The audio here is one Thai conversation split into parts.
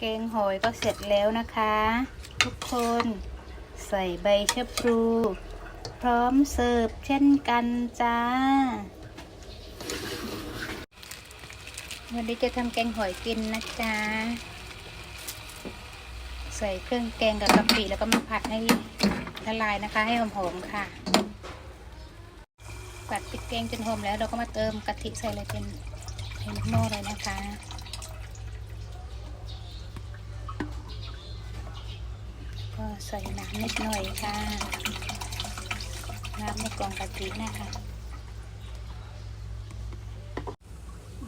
แกงหอยก็เสร็จแล้วนะคะ ทุกคนใส่ใบชะพลู พร้อมเสิร์ฟเช่นกันจ้า วันนี้จะทำแกงหอยกินนะจ๊ะ ใส่เครื่องแกงกับกะปิแล้วก็มาผัดให้ละลายนะคะ ให้หอมๆค่ะผัดพริกแกงจนหอมแล้วเราก็มาเติมกะทิใส่เลยเป็นเป็นหม้อเลยนะคะ ก็ใส่น้ำนิดหน่อยค่ะ น้ำในกล่องกะทินะคะ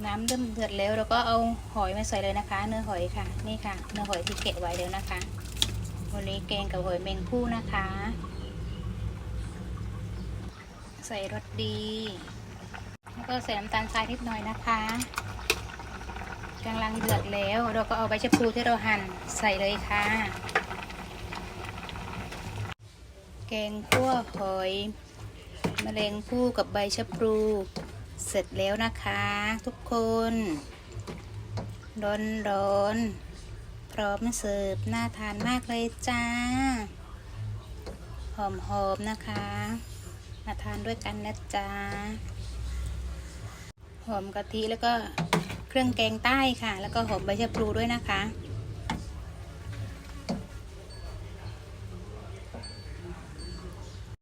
น้ำเริ่มเดือดแล้วเราก็เอาหอยมาใส่เลยนะคะ เนื้อหอยค่ะ นี่ค่ะ เนื้อหอยที่เก็บไว้แล้วนะคะ วันนี้แกงกับหอยแมงผู้นะคะ ใส่รสดี แล้วก็ใส่น้ำตาลทรายนิดหน่อยนะคะกำลังเดือดแล้ว เราก็เอาใบชะพลูที่เราหั่นใส่เลยค่ะ แกงคั่วหอยมะเร็งผู้กับใบชะพลูเสร็จแล้วนะคะทุกคน ร้อนร้อนๆพร้อมเสิร์ฟน่าทานมากเลยจ้า หอมๆนะคะ มาทานด้วยกันนะจ๊ะหอมกะทิแล้วก็เครื่องแกงใต้ค่ะ แล้วก็หอมใบชะพลูด้วยนะคะ